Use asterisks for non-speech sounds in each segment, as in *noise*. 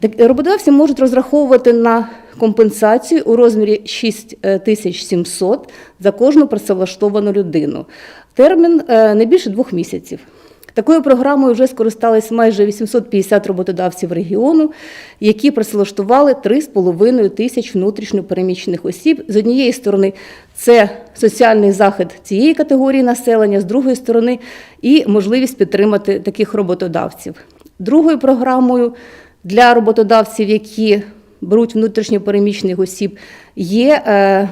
Так, Роботодавці можуть розраховувати на компенсацію у розмірі 6700 за кожну працевлаштовану людину. Термін е, не більше двох місяців. Такою програмою вже скористались майже 850 роботодавців регіону, які працевлаштували 3,5 тисяч внутрішньопереміщених осіб. З однієї сторони, це соціальний захист цієї категорії населення, з другої сторони, і можливість підтримати таких роботодавців. Другою програмою для роботодавців, які беруть внутрішньопереміщених осіб, є е,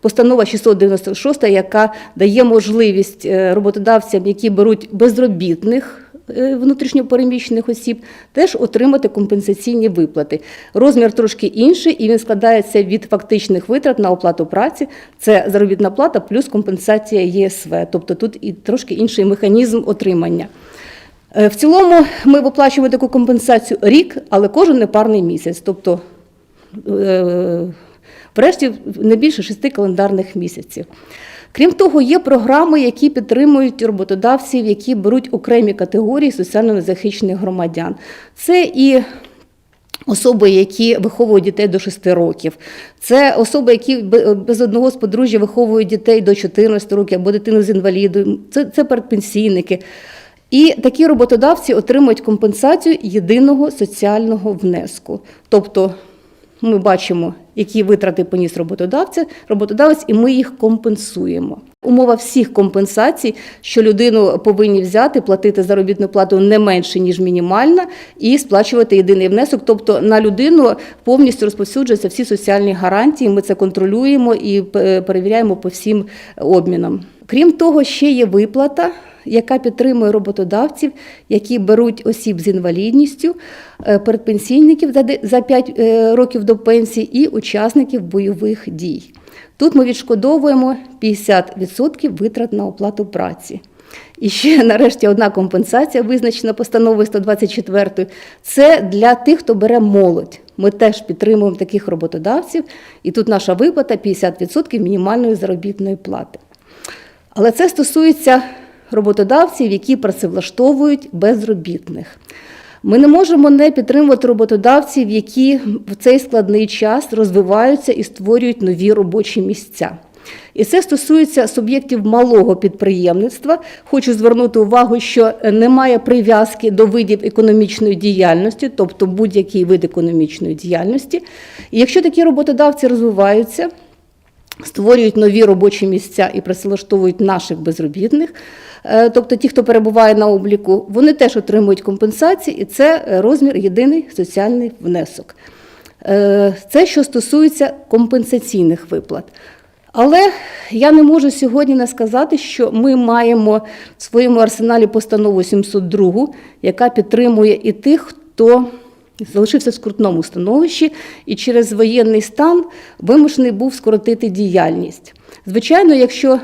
Постанова 696, яка дає можливість е, роботодавцям, які беруть безробітних е, внутрішньопереміщених осіб, теж отримати компенсаційні виплати. Розмір трошки інший, і він складається від фактичних витрат на оплату праці. Це заробітна плата плюс компенсація ЄСВ. Тобто тут і трошки інший механізм отримання. Е, В цілому ми виплачуємо таку компенсацію рік, але кожен непарний місяць. Тобто е, врешті не більше шести календарних місяців. Крім того, є програми, які підтримують роботодавців, які беруть окремі категорії соціально незахищених громадян. Це і Особи, які виховують дітей до 6 років, це особи, які без одного з подружжя виховують дітей до 14 років або дитину з інвалідом, це, це передпенсійники. І такі роботодавці отримують компенсацію єдиного соціального внеску. Тобто ми бачимо, які витрати поніс роботодавця, роботодавець, і ми їх компенсуємо. Умова всіх компенсацій, що людину повинні взяти, платити заробітну плату не менше, ніж мінімальна, і сплачувати єдиний внесок. Тобто на людину повністю розповсюджуються всі соціальні гарантії. Ми це контролюємо і е, перевіряємо по всім обмінам. Крім того, ще є виплата яка підтримує роботодавців, які беруть осіб з інвалідністю, е, передпенсійників за де- за 5 років до пенсії і учасників бойових дій. Тут ми відшкодовуємо 50% витрат на оплату праці. І ще *laughs* нарешті одна компенсація, визначена постановою 124. Це для тих, хто бере молодь. Ми теж підтримуємо таких роботодавців, і тут наша виплата 50% мінімальної заробітної плати. Але це стосується роботодавців, які працевлаштовують безробітних. Ми не можемо не підтримувати роботодавців, які в цей складний час розвиваються і створюють нові робочі місця. І це стосується суб'єктів малого підприємництва. Хочу звернути увагу, що немає прив'язки до видів економічної діяльності, тобто будь-який вид економічної діяльності. І якщо такі роботодавці розвиваються, створюють нові робочі місця і працевлаштовують наших безробітних, е, тобто ті, хто перебуває на обліку, вони теж отримують компенсації, і це е, розмір єдиний соціальний внесок. Е, Це що стосується компенсаційних виплат. Але я не можу сьогодні не сказати, що ми маємо в своєму арсеналі постанову 702, яка підтримує і тих, хто залишився в скрутному становищі і через воєнний стан вимушений був скоротити діяльність. Звичайно, якщо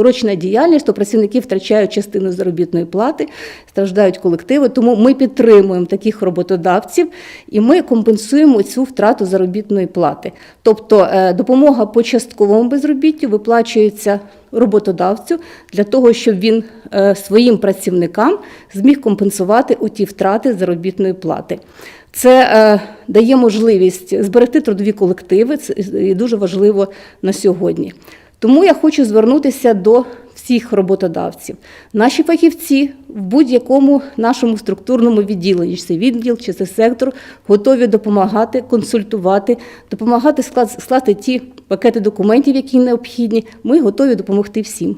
скорочена діяльність, то працівники втрачають частину заробітної плати, страждають колективи. Тому ми підтримуємо таких роботодавців і ми компенсуємо цю втрату заробітної плати. Тобто е, допомога по частковому безробіттю виплачується роботодавцю для того, щоб він е, своїм працівникам зміг компенсувати оті втрати заробітної плати. Це е, дає можливість зберегти трудові колективи, це і дуже важливо на сьогодні. Тому я хочу звернутися до всіх роботодавців. Наші фахівці в будь-якому нашому структурному відділенні, чи це відділ, чи це сектор, готові допомагати, консультувати, допомагати скласти ті пакети документів, які необхідні. Ми готові допомогти всім.